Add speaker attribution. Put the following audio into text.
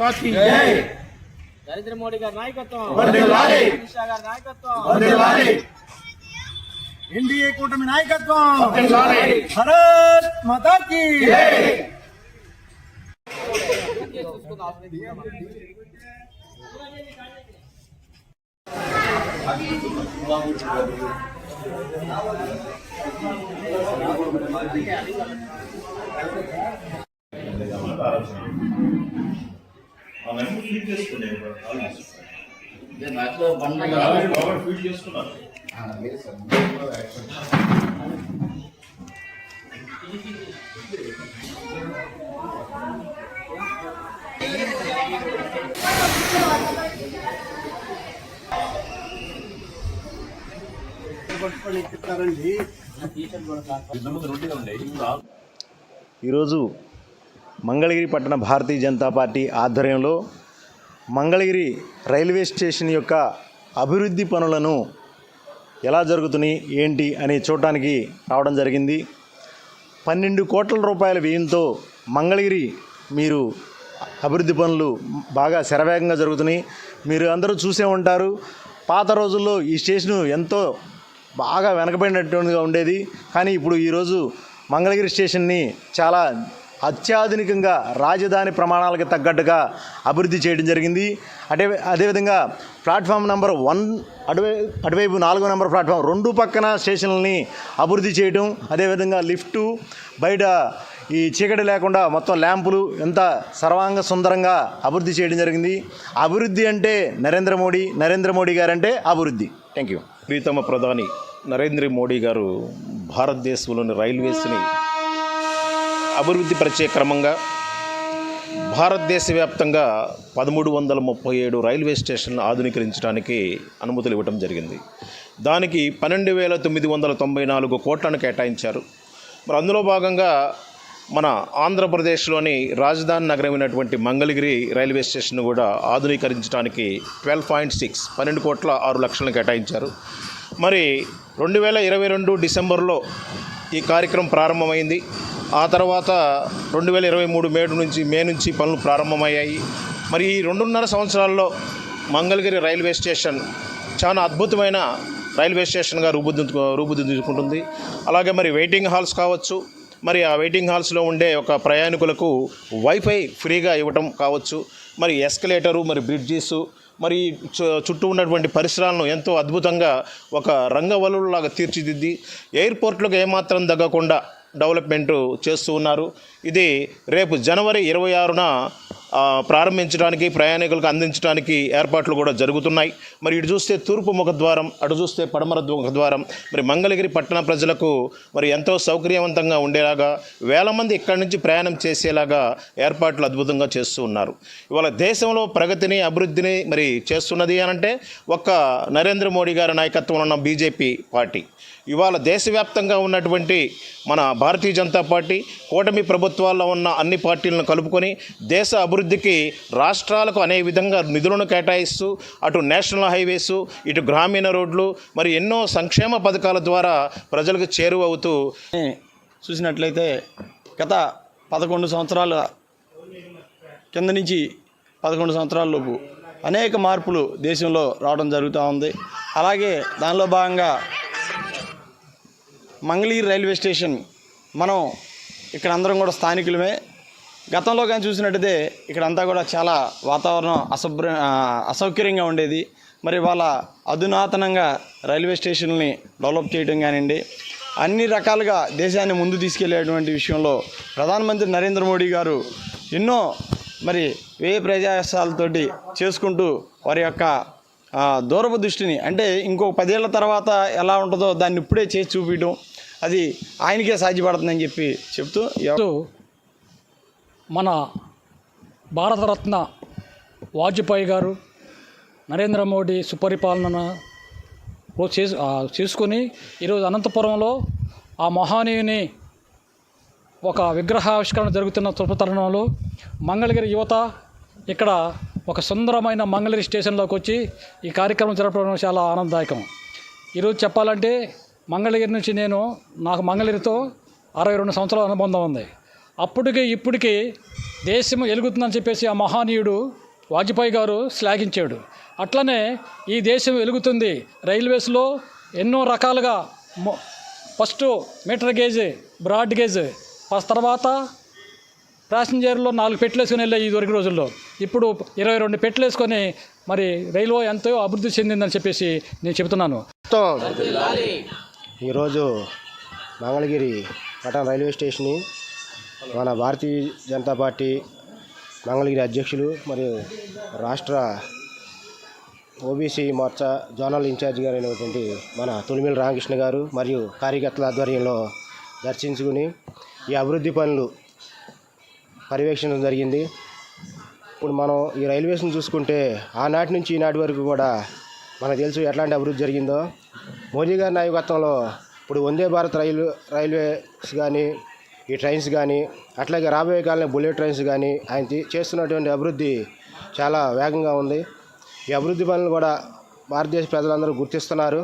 Speaker 1: Party
Speaker 2: Narendra Modi గారి నాయకత్వం
Speaker 1: వర్ధిల్లాలి.
Speaker 2: అమిత్ షా గారి నాయకత్వం
Speaker 1: వర్ధిల్లాలి.
Speaker 3: ఎన్డీఏ కూటమి నాయకత్వం
Speaker 1: వర్ధిల్లాలి.
Speaker 3: భారత్ మాతాకి
Speaker 4: అవన్నీ ఫీడ్ చేసుకునేవారు
Speaker 5: దాంట్లో బండ్లు
Speaker 4: బాగా ఫీడ్ చేసుకున్నారు ఇంతకుముందు రొట్టెగా ఉండే ఇప్పుడు ఆకు
Speaker 6: ఈరోజు మంగళగిరి పట్టణ భారతీయ జనతా పార్టీ ఆధ్వర్యంలో మంగళగిరి రైల్వే స్టేషన్ యొక్క అభివృద్ధి పనులను ఎలా జరుగుతున్నాయి ఏంటి అని చూడటానికి రావడం జరిగింది. పన్నెండు కోట్ల రూపాయల వ్యయంతో మంగళగిరి మీరు అభివృద్ధి పనులు బాగా శరవేగంగా జరుగుతున్నాయి. మీరు అందరూ చూసే ఉంటారు. పాత రోజుల్లో ఈ స్టేషను ఎంతో బాగా వెనకబడినట్టుగా ఉండేది. కానీ ఇప్పుడు ఈరోజు మంగళగిరి స్టేషన్ని చాలా అత్యాధునికంగా రాజధాని ప్రమాణాలకు తగ్గట్టుగా అభివృద్ధి చేయడం జరిగింది. అదే అదేవిధంగా ప్లాట్ఫామ్ నెంబర్ వన్ అటువై అటువైపు నాలుగో నెంబర్ ప్లాట్ఫామ్ రెండు పక్కన స్టేషన్లని అభివృద్ధి చేయడం అదేవిధంగా లిఫ్టు బయట ఈ చీకటి లేకుండా మొత్తం ల్యాంపులు ఎంత సర్వాంగ సుందరంగా అభివృద్ధి చేయడం జరిగింది. అభివృద్ధి అంటే నరేంద్ర మోడీ నరేంద్ర మోడీ గారంటే అభివృద్ధి. థ్యాంక్ యూ
Speaker 4: ప్రీతమ ప్రధాని నరేంద్ర మోడీ గారు భారతదేశంలోని రైల్వేస్ని అభివృద్ధి పరిచే క్రమంగా భారతదేశ వ్యాప్తంగా పదమూడు వందల ముప్పై ఏడు రైల్వే స్టేషన్లు ఆధునీకరించడానికి అనుమతులు ఇవ్వటం జరిగింది. దానికి పన్నెండు వేల తొమ్మిది వందల తొంభై నాలుగు కోట్లను కేటాయించారు. మరి అందులో భాగంగా మన ఆంధ్రప్రదేశ్లోని రాజధాని నగరమైనటువంటి మంగళగిరి రైల్వే స్టేషన్ కూడా ఆధునీకరించడానికి ట్వెల్వ్ పాయింట్ సిక్స్ పన్నెండు కోట్ల ఆరు లక్షలను కేటాయించారు. మరి రెండు వేల ఇరవై రెండు డిసెంబర్లో ఈ కార్యక్రమం ప్రారంభమైంది. ఆ తర్వాత రెండు వేల ఇరవై మూడు మే నుంచి మే నుంచి పనులు ప్రారంభమయ్యాయి. మరి ఈ రెండున్నర సంవత్సరాల్లో మంగళగిరి రైల్వే స్టేషన్ చాలా అద్భుతమైన రైల్వే స్టేషన్గా రూపుదిద్దు రూపుదిద్దుకుంటుంది. అలాగే మరి వెయిటింగ్ హాల్స్ కావచ్చు మరి ఆ వెయిటింగ్ హాల్స్లో ఉండే ఒక ప్రయాణికులకు వైఫై ఫ్రీగా ఇవ్వటం కావచ్చు మరి ఎస్కలేటరు మరి బ్రిడ్జెస్ మరి చు- చుట్టూ ఉన్నటువంటి పరిసరాలను ఎంతో అద్భుతంగా ఒక రంగవల్లులాగా తీర్చిదిద్ది ఎయిర్పోర్ట్లకు ఏమాత్రం తగ్గకుండా డెవలప్మెంట్ చేస్తూ ఉన్నారు. ఇది రేపు జనవరి ఇరవై ఆరున ప్రారంభించడానికి ప్రయాణికులకు అందించడానికి ఏర్పాట్లు కూడా జరుగుతున్నాయి. మరి ఇటు చూస్తే తూర్పు ముఖద్వారం అటు చూస్తే పడమర ముఖద్వారం మరి మంగళగిరి పట్టణ ప్రజలకు మరి ఎంతో సౌకర్యవంతంగా ఉండేలాగా వేల మంది ఇక్కడి నుంచి ప్రయాణం చేసేలాగా ఏర్పాట్లు అద్భుతంగా చేస్తూ ఉన్నారు. ఇవాళ దేశంలో ప్రగతిని అభివృద్ధిని మరి చేస్తున్నది అనంటే ఒక్క నరేంద్ర మోడీ గారి నాయకత్వంలో ఉన్న బీజేపీ పార్టీ. ఇవాళ దేశవ్యాప్తంగా ఉన్నటువంటి మన భారతీయ జనతా పార్టీ కూటమి ప్రభుత్వాల్లో ఉన్న అన్ని పార్టీలను కలుపుకొని దేశ అభివృద్ధికి రాష్ట్రాలకు అనే విధంగా నిధులను కేటాయిస్తూ అటు నేషనల్ హైవేస్ ఇటు గ్రామీణ రోడ్లు మరి ఎన్నో సంక్షేమ పథకాల ద్వారా ప్రజలకు చేరువవుతూ
Speaker 3: చూసినట్లయితే గత పదకొండు సంవత్సరాల కింద నుంచి పదకొండు సంవత్సరాల లోపు అనేక మార్పులు దేశంలో రావడం జరుగుతూ ఉంది. అలాగే దానిలో భాగంగా మంగళగిరి రైల్వే స్టేషన్ మనం ఇక్కడ అందరం కూడా స్థానికులమే. గతంలో కానీ చూసినట్టయితే ఇక్కడ అంతా కూడా చాలా వాతావరణం అశుభ్ర అసౌకర్యంగా ఉండేది. మరి వాళ్ళ అధునాతనంగా రైల్వే స్టేషన్ని డెవలప్ చేయడం కానివ్వండి అన్ని రకాలుగా దేశాన్ని ముందు తీసుకెళ్ళేటువంటి విషయంలో ప్రధానమంత్రి నరేంద్ర మోడీ గారు ఎన్నో మరి వే ప్రయాసాలతోటి చేసుకుంటూ వారి యొక్క దూరపు దృష్టిని అంటే ఇంకో పదేళ్ళ తర్వాత ఎలా ఉంటుందో దాన్ని ఇప్పుడే చేసి చూపించడం అది ఆయనకే సాధ్యపడుతుందని చెప్పి చెప్తూ
Speaker 7: ఎవరు మన భారతరత్న వాజ్పేయి గారు నరేంద్ర మోడీ సుపరిపాలన చేసు చేసుకొని ఈరోజు అనంతపురంలో ఆ మహానీయుని ఒక విగ్రహావిష్కరణ జరుగుతున్న తరుణంలో మంగళగిరి యువత ఇక్కడ ఒక సుందరమైన మంగళగిరి స్టేషన్లోకి వచ్చి ఈ కార్యక్రమం జరపడం చాలా ఆనందదాయకం. ఈరోజు చెప్పాలంటే మంగళగిరి నుంచి నేను నాకు మంగళగిరితో అరవై రెండు సంవత్సరాల అనుబంధం ఉంది. అప్పటికి ఇప్పటికీ దేశం వెలుగుతుందని చెప్పేసి ఆ మహానీయుడు వాజ్పేయి గారు శ్లాఘించాడు. అట్లనే ఈ దేశం వెలుగుతుంది రైల్వేస్లో ఎన్నో రకాలుగా first meter gauge broad gauge first తర్వాత ప్యాసింజర్లో నాలుగు పెట్లు వేసుకుని వెళ్ళే ఈ వరకు రోజుల్లో. ఇప్పుడు ఇరవై రెండు పెట్లు వేసుకొని మరి రైల్వే ఎంతో అభివృద్ధి చెందిందని చెప్పేసి నేను చెబుతున్నాను.
Speaker 1: ఈరోజు మంగళగిరి పట్టణ రైల్వే స్టేషన్ మన భారతీయ జనతా పార్టీ మంగళగిరి అధ్యక్షులు మరియు రాష్ట్ర ఓబీసీ మోర్చా జోనల్ ఇన్ఛార్జ్ గారు అయినటువంటి మన తొలిమిల రామకృష్ణ గారు మరియు కార్యకర్తల ఆధ్వర్యంలో దర్శించుకుని ఈ అభివృద్ధి పనులు పర్యవేక్షించడం జరిగింది. ఇప్పుడు మనం ఈ రైల్వేస్ని చూసుకుంటే ఆనాటి నుంచి ఈనాటి వరకు కూడా మనకు తెలుసు ఎట్లాంటి అభివృద్ధి జరిగిందో. మోదీ గారి నాయకత్వంలో ఇప్పుడు వందే భారత్ రైలు రైల్వేస్ కానీ ఈ ట్రైన్స్ కానీ అట్లాగే రాబోయే కాలంలో బుల్లెట్ ట్రైన్స్ కానీ ఆయన చేస్తున్నటువంటి అభివృద్ధి చాలా వేగంగా ఉంది. ఈ అభివృద్ధి పనులు కూడా భారతదేశ ప్రజలందరూ గుర్తిస్తున్నారు.